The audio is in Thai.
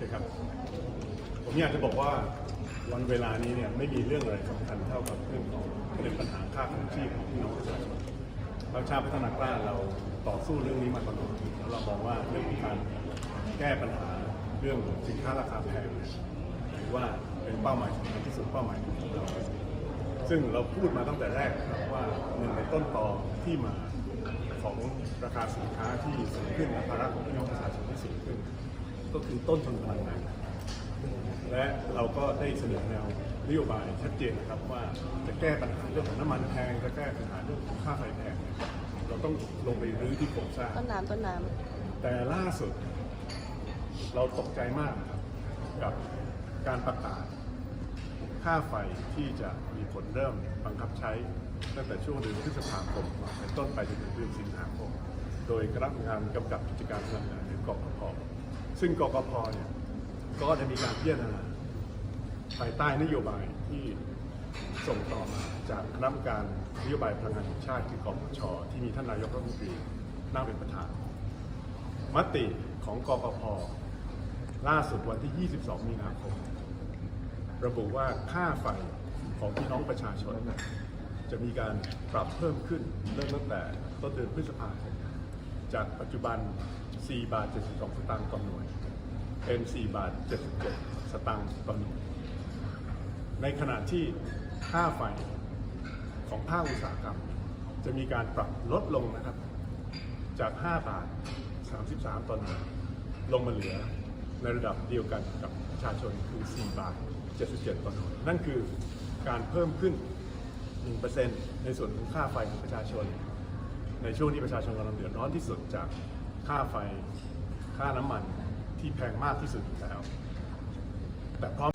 เคครับ ผมอยากจะบอกว่าวันเวลานี้เนี่ยไม่มีเรื่องอะไรสำคัญเท่ากับเรื่องของประเด็นปัญหาค่าครองชีพของพี่น้องประชาชนเราชาติพัฒนากล้าเราต่อสู้เรื่องนี้มาตลอดแล้วเรามองว่าเรื่องของการแก้ปัญหาเรื่องสินค้าราคาแพงถือว่าเป็นเป้าหมายสำคัญที่สุดเป้าหมายของเราซึ่งเราพูดมาตั้งแต่แรกนะครับว่าหนึ่งในต้นตอที่มาของราคาสินค้าที่สูงขึ้นและภาระของพี่น้องประชาชนที่สูงขึ้น ก็คือต้นทุนพลังงานและเราก็ได้เสนอแนวนโยบายชัดเจนนะครับว่าจะแก้ปัญหาเรื่องของน้ำมันแพงจะแก้ปัญหาเรื่องของค่าไฟแพงเนี่ยเราต้องลงไปรื้อที่โครงสร้างต้นน้ำต้นน้แต่ล่าสุด เราตกใจมากนะครับกับการประกาศค่าไฟที่จะมีผลเริ่มบังคับใช้ตั้งแต่ช่วงเดือนพฤษภาคมเป็นต้นไปจนถึงเดือนสิงหาคม โดยคณะทำงานกำกับกิจการพลังงานหรือกกพ ซึ่งกกพเนี่ยก็ได้มีการพิจารณาภายใต้นโยบายที่ส่งต่อมาจากคณะกรรมการนโยบายพลังงานแห่งชาติคือกมชที่มีท่านนายกรัฐมนตรีนั่งเป็นประธาน มติของกกพล่าสุดวันที่ 22 มีนาคม ระบุว่าค่าไฟของพี่น้องประชาชน จะมีการปรับเพิ่มขึ้นเริ่มตั้งแต่ต้นเดือนพฤษภาคมจากปัจจุบัน 4 บาท 72 สตางค์ต่อหน่วย เป็น 4 บาท 77 สตางค์ต่อหน่วย ในขณะที่ค่าไฟของภาคอุตสาหกรรม จะมีการปรับลดลงนะครับ จาก 5 บาท 33 ต่อหน่วย ลงมาเหลือในระดับเดียวกันกับประชาชนคือ 4 บาท 77 ต่อหน่วย นั่นคือการเพิ่มขึ้น 1%ในส่วนของค่าไฟของประชาชน ในช่วงที่ประชาชนกำลังเดือดร้อนที่สุดจาก ค่าไฟ ค่าน้ำมันที่แพงมากที่สุดอยู่แล้วแต่พร้อม